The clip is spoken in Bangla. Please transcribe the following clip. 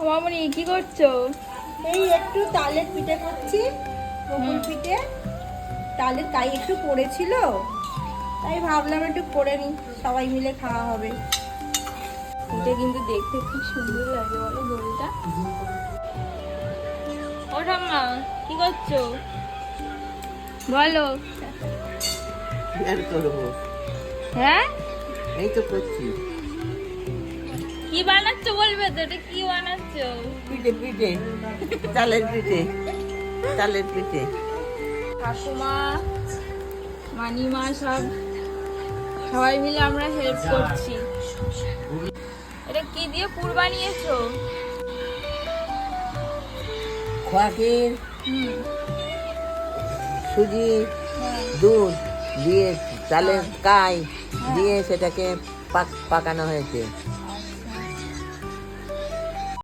ও মামনি কি করছ? এই একটু তালের পিঠে করছি বকুল পিঠে। তালের তাই একটু পড়েছিল তাই ভাবলাম একটু করে নি সবাই মিলে খাওয়া হবে। এটা কিন্তু দেখতে খুব সুন্দর লাগে বলো গোলটা ও ঠাম্মা কি করছ? বলো। হ্যাঁ? এই তো করছি। কি বানাচ্ছো বলবে তো? এটা কি বানাচ্ছো? পিঠে পিঠে। চালের পিঠে। চালের পিঠে। ঠাকুমা মানিমা সব সবাই মিলে আমরা হেল্প করছি। এটা কি দিয়ে পুর বানিয়েছো? খোয়াকির সুজি দুধ দিয়ে চালের কাই দিয়ে সেটাকে পাক পাকানো হয়েছে।